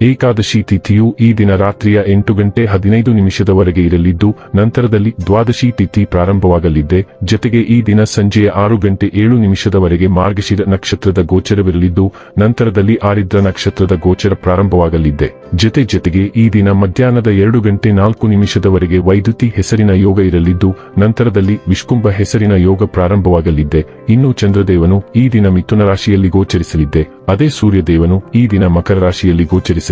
ಏಕಾದಶಿ ತಿಥಿಯು ಈ ದಿನ ರಾತ್ರಿಯ ಎಂಟು ಗಂಟೆ ಹದಿನೈದು ನಿಮಿಷದವರೆಗೆ ಇರಲಿದ್ದು, ನಂತರದಲ್ಲಿ ದ್ವಾದಶಿ ತಿಥಿ ಪ್ರಾರಂಭವಾಗಲಿದ್ದೆ ಜತೆಗೆ ಈ ದಿನ ಸಂಜೆಯ ಆರು ಗಂಟೆ ಏಳು ನಿಮಿಷದವರೆಗೆ ಮಾರ್ಗಶಿರ ನಕ್ಷತ್ರದ ಗೋಚರವಿರಲಿದ್ದು, ನಂತರದಲ್ಲಿ ಆರಿದ್ರ ನಕ್ಷತ್ರದ ಗೋಚರ ಪ್ರಾರಂಭವಾಗಲಿದೆ. ಜತೆ ಜೊತೆಗೆ ಈ ದಿನ ಮಧ್ಯಾಹ್ನದ ಎರಡು ಗಂಟೆ ನಾಲ್ಕು ನಿಮಿಷದವರೆಗೆ ವೈದ್ಯುತಿ ಹೆಸರಿನ ಯೋಗ ಇರಲಿದ್ದು, ನಂತರದಲ್ಲಿ ವಿಷ್ಕುಂಭ ಹೆಸರಿನ ಯೋಗ ಪ್ರಾರಂಭವಾಗಲಿದೆ. ಇನ್ನು ಚಂದ್ರದೇವನು ಈ ದಿನ ಮಿಥುನ ರಾಶಿಯಲ್ಲಿ ಗೋಚರಿಸಲಿದ್ದೆ ಅದೇ ಸೂರ್ಯದೇವನು ಈ ದಿನ ಮಕರ ರಾಶಿಯಲ್ಲಿ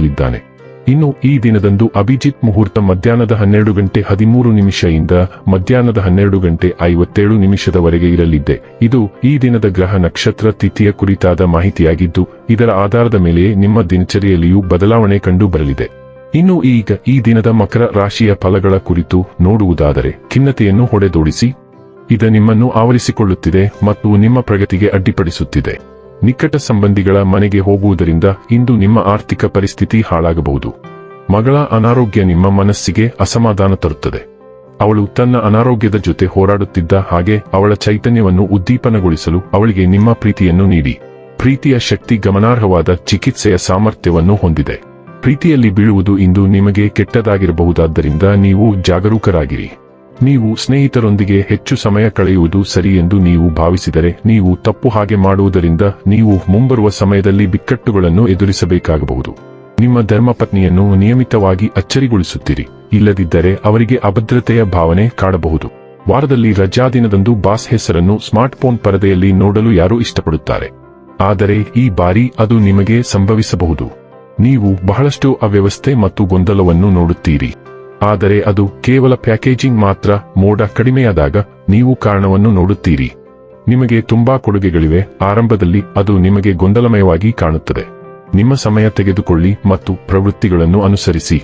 ಗೋಚರಿಸಲಿದ್ದಾನೆ ಇನ್ನು ಈ ದಿನದಂದು ಅಭಿಜಿತ್ ಮುಹೂರ್ತ ಮಧ್ಯಾಹ್ನದ ಹನ್ನೆರಡು ಗಂಟೆ ಹದಿಮೂರು ನಿಮಿಷದಿಂದ ಮಧ್ಯಾಹ್ನದ ಹನ್ನೆರಡು ಗಂಟೆ ಐವತ್ತೇಳು ನಿಮಿಷದವರೆಗೆ ಇರಲಿದೆ ಇದು ಈ ದಿನದ ಗ್ರಹ ನಕ್ಷತ್ರ ತಿಥಿಯ ಕುರಿತಾದ ಮಾಹಿತಿಯಾಗಿದ್ದು, ಇದರ ಆಧಾರದ ಮೇಲೆ ನಿಮ್ಮ ದಿನಚರಿಯಲ್ಲಿಯೂ ಬದಲಾವಣೆ ಕಂಡು ಬರಲಿದೆ ಇನ್ನು ಈಗ ಈ ದಿನದ ಮಕರ ರಾಶಿಯ ಫಲಗಳ ಕುರಿತು ನೋಡುವುದಾದರೆ ಖಿನ್ನತೆಯನ್ನು ಹೊಡೆದೋಡಿಸಿ, ಇದು ನಿಮ್ಮನ್ನು ಆವರಿಸಿಕೊಳ್ಳುತ್ತಿದೆ ಮತ್ತು ನಿಮ್ಮ ಪ್ರಗತಿಗೆ ಅಡ್ಡಿಪಡಿಸುತ್ತಿದೆ. ನಿಕಟ ಸಂಬಂಧಿಗಳ ಮನೆಗೆ ಹೋಗುವುದರಿಂದ ಇಂದು ನಿಮ್ಮ ಆರ್ಥಿಕ ಪರಿಸ್ಥಿತಿ ಹಾಳಾಗಬಹುದು. ಮಗಳ ಅನಾರೋಗ್ಯ ನಿಮ್ಮ ಮನಸ್ಸಿಗೆ ಅಸಮಾಧಾನ ತರುತ್ತದೆ. ಅವಳು ತನ್ನ ಅನಾರೋಗ್ಯದ ಜೊತೆ ಹೋರಾಡುತ್ತಿದ್ದ ಹಾಗೆ ಅವಳ ಚೈತನ್ಯವನ್ನು ಉದ್ದೀಪನಗೊಳಿಸಲು ಅವಳಿಗೆ ನಿಮ್ಮ ಪ್ರೀತಿಯನ್ನು ನೀಡಿ. ಪ್ರೀತಿಯ ಶಕ್ತಿ ಗಮನಾರ್ಹವಾದ ಚಿಕಿತ್ಸೆಯ ಸಾಮರ್ಥ್ಯವನ್ನು ಹೊಂದಿದೆ. ಪ್ರೀತಿಯಲ್ಲಿ ಬೀಳುವುದು ಇಂದು ನಿಮಗೆ ಕೆಟ್ಟದಾಗಿರಬಹುದಾದ್ದರಿಂದ ನೀವು ಜಾಗರೂಕರಾಗಿರಿ. ನೀವು ಸ್ನೇಹಿತರೊಂದಿಗೆ ಹೆಚ್ಚು ಸಮಯ ಕಳೆಯುವುದು ಸರಿ ಎಂದು ನೀವು ಭಾವಿಸಿದರೆ ನೀವು ತಪ್ಪು ಹಾಗೆ ಮಾಡುವುದರಿಂದ ನೀವು ಮುಂಬರುವ ಸಮಯದಲ್ಲಿ ಬಿಕ್ಕಟ್ಟುಗಳನ್ನು ಎದುರಿಸಬೇಕಾಗಬಹುದು. ನಿಮ್ಮ ಧರ್ಮಪತ್ನಿಯನ್ನು ನಿಯಮಿತವಾಗಿ ಅಚ್ಚರಿಗೊಳಿಸುತ್ತೀರಿ, ಇಲ್ಲದಿದ್ದರೆ ಅವರಿಗೆ ಅಭದ್ರತೆಯ ಭಾವನೆ ಕಾಡಬಹುದು. ವಾರದಲ್ಲಿ ರಜಾದಿನದಂದು ಬಾಸ್ ಹೆಸರನ್ನು ಸ್ಮಾರ್ಟ್ಫೋನ್ ಪರದೆಯಲ್ಲಿ ನೋಡಲು ಯಾರು ಇಷ್ಟಪಡುತ್ತಾರೆ. ಆದರೆ ಈ ಬಾರಿ ಅದು ನಿಮಗೆ ಸಂಭವಿಸಬಹುದು. ನೀವು ಬಹಳಷ್ಟು ಅವ್ಯವಸ್ಥೆ ಮತ್ತು ಗೊಂದಲವನ್ನು ನೋಡುತ್ತೀರಿ. ಆದರೆ ಅದು ಕೇವಲ ಪ್ಯಾಕೇಜಿಂಗ್ ಮಾತ್ರ, ಮೋಡ ಕಡಿಮೆಯಾದಾಗ ನೀವು ಕಾರಣವನ್ನು ನೋಡುತ್ತೀರಿ. ನಿಮಗೆ ತುಂಬಾ ಕೊಡುಗೆಗಳಿವೆ, ಆರಂಭದಲ್ಲಿ ಅದು ನಿಮಗೆ ಗೊಂದಲಮಯವಾಗಿ ಕಾಣುತ್ತದೆ. ನಿಮ್ಮ ಸಮಯ ತೆಗೆದುಕೊಳ್ಳಿ ಮತ್ತು ಪ್ರವೃತ್ತಿಗಳನ್ನು ಅನುಸರಿಸಿ.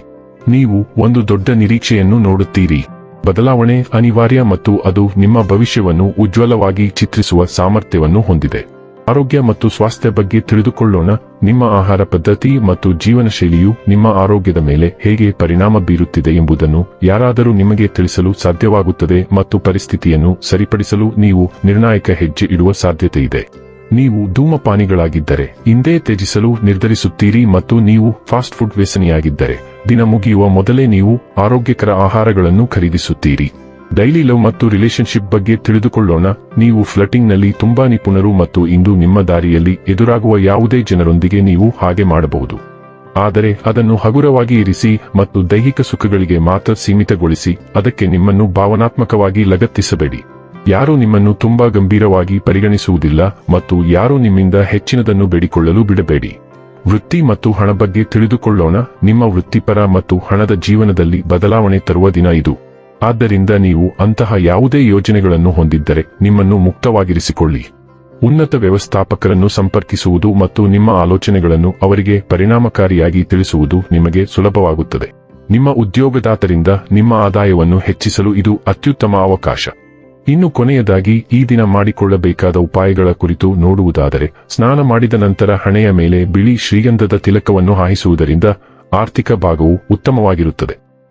ನೀವು ಒಂದು ದೊಡ್ಡ ನಿರೀಕ್ಷೆಯನ್ನು ನೋಡುತ್ತೀರಿ. ಬದಲಾವಣೆ ಅನಿವಾರ್ಯ ಮತ್ತು ಅದು ನಿಮ್ಮ ಭವಿಷ್ಯವನ್ನು ಉಜ್ವಲವಾಗಿ ಚಿತ್ರಿಸುವ ಸಾಮರ್ಥ್ಯವನ್ನು ಹೊಂದಿದೆ. ಆರೋಗ್ಯ ಮತ್ತು ಸ್ವಾಸ್ಥ್ಯ ಬಗ್ಗೆ ತಿಳಿದುಕೊಳ್ಳೋಣ. ನಿಮ್ಮ ಆಹಾರ ಪದ್ಧತಿ ಮತ್ತು ಜೀವನ ಶೈಲಿಯು ನಿಮ್ಮ ಆರೋಗ್ಯದ ಮೇಲೆ ಹೇಗೆ ಪರಿಣಾಮ ಬೀರುತ್ತಿದೆ ಎಂಬುದನ್ನು ಯಾರಾದರೂ ನಿಮಗೆ ತಿಳಿಸಲು ಸಾಧ್ಯವಾಗುತ್ತದೆ ಮತ್ತು ಪರಿಸ್ಥಿತಿಯನ್ನು ಸರಿಪಡಿಸಲು ನೀವು ನಿರ್ಣಾಯಕ ಹೆಜ್ಜೆ ಇಡುವ ಸಾಧ್ಯತೆ ಇದೆ. ನೀವು ಧೂಮಪಾನಿಗಳಾಗಿದ್ದರೆ, ಹಿಂದೆ ತ್ಯಜಿಸಲು ನಿರ್ಧರಿಸುತ್ತೀರಿ ಮತ್ತು ನೀವು ಫಾಸ್ಟ್ ಫುಡ್ ವ್ಯಸನಿಯಾಗಿದ್ದರೆ, ದಿನ ಮುಗಿಯುವ ಮೊದಲೇ ನೀವು ಆರೋಗ್ಯಕರ ಆಹಾರಗಳನ್ನು ಖರೀದಿಸುತ್ತೀರಿ. ಡೈಲಿ ಲವ್ ಮತ್ತು ರಿಲೇಶನ್ಶಿಪ್ ಬಗ್ಗೆ ತಿಳಿದುಕೊಳ್ಳೋಣ. ನೀವು ಫ್ಲಟಿಂಗ್ನಲ್ಲಿ ತುಂಬಾ ನಿಪುಣರು ಮತ್ತು ಇಂದು ನಿಮ್ಮ ದಾರಿಯಲ್ಲಿ ಎದುರಾಗುವ ಯಾವುದೇ ಜನರೊಂದಿಗೆ ನೀವು ಹಾಗೆ ಮಾಡಬಹುದು. ಆದರೆ ಅದನ್ನು ಹಗುರವಾಗಿ ಇರಿಸಿ ಮತ್ತು ದೈಹಿಕ ಸುಖಗಳಿಗೆ ಮಾತ್ರ ಸೀಮಿತಗೊಳಿಸಿ ಅದಕ್ಕೆ ನಿಮ್ಮನ್ನು ಭಾವನಾತ್ಮಕವಾಗಿ ಲಗತ್ತಿಸಬೇಡಿ. ಯಾರೂ ನಿಮ್ಮನ್ನು ತುಂಬಾ ಗಂಭೀರವಾಗಿ ಪರಿಗಣಿಸುವುದಿಲ್ಲ ಮತ್ತು ಯಾರೂ ನಿಮ್ಮಿಂದ ಹೆಚ್ಚಿನದನ್ನು ಬೇಡಿಕೊಳ್ಳಲು ಬಿಡಬೇಡಿ. ವೃತ್ತಿ ಮತ್ತು ಹಣ ಬಗ್ಗೆ ತಿಳಿದುಕೊಳ್ಳೋಣ. ನಿಮ್ಮ ವೃತ್ತಿಪರ ಮತ್ತು ಹಣದ ಜೀವನದಲ್ಲಿ ಬದಲಾವಣೆ ತರುವ ದಿನ ಇದು. ಆದ್ದರಿಂದ ನೀವು ಅಂತಹ ಯಾವುದೇ ಯೋಜನೆಗಳನ್ನು ಹೊಂದಿದ್ದರೆ ನಿಮ್ಮನ್ನು ಮುಕ್ತವಾಗಿರಿಸಿಕೊಳ್ಳಿ. ಉನ್ನತ ವ್ಯವಸ್ಥಾಪಕರನ್ನು ಸಂಪರ್ಕಿಸುವುದು ಮತ್ತು ನಿಮ್ಮ ಆಲೋಚನೆಗಳನ್ನು ಅವರಿಗೆ ಪರಿಣಾಮಕಾರಿಯಾಗಿ ತಿಳಿಸುವುದು ನಿಮಗೆ ಸುಲಭವಾಗುತ್ತದೆ. ನಿಮ್ಮ ಉದ್ಯೋಗದಾತರಿಂದ ನಿಮ್ಮ ಆದಾಯವನ್ನು ಹೆಚ್ಚಿಸಲು ಇದು ಅತ್ಯುತ್ತಮ ಅವಕಾಶ. ಇನ್ನು ಕೊನೆಯದಾಗಿ, ಈ ದಿನ ಮಾಡಿಕೊಳ್ಳಬೇಕಾದ ಉಪಾಯಗಳ ಕುರಿತು ನೋಡುವುದಾದರೆ, ಸ್ನಾನ ಮಾಡಿದ ನಂತರ ಹಣೆಯ ಮೇಲೆ ಬಿಳಿ ಶ್ರೀಗಂಧದ ತಿಲಕವನ್ನು ಹಾಯಿಸುವುದರಿಂದ ಆರ್ಥಿಕ ಭಾಗವು ಉತ್ತಮವಾಗಿರುತ್ತದೆ.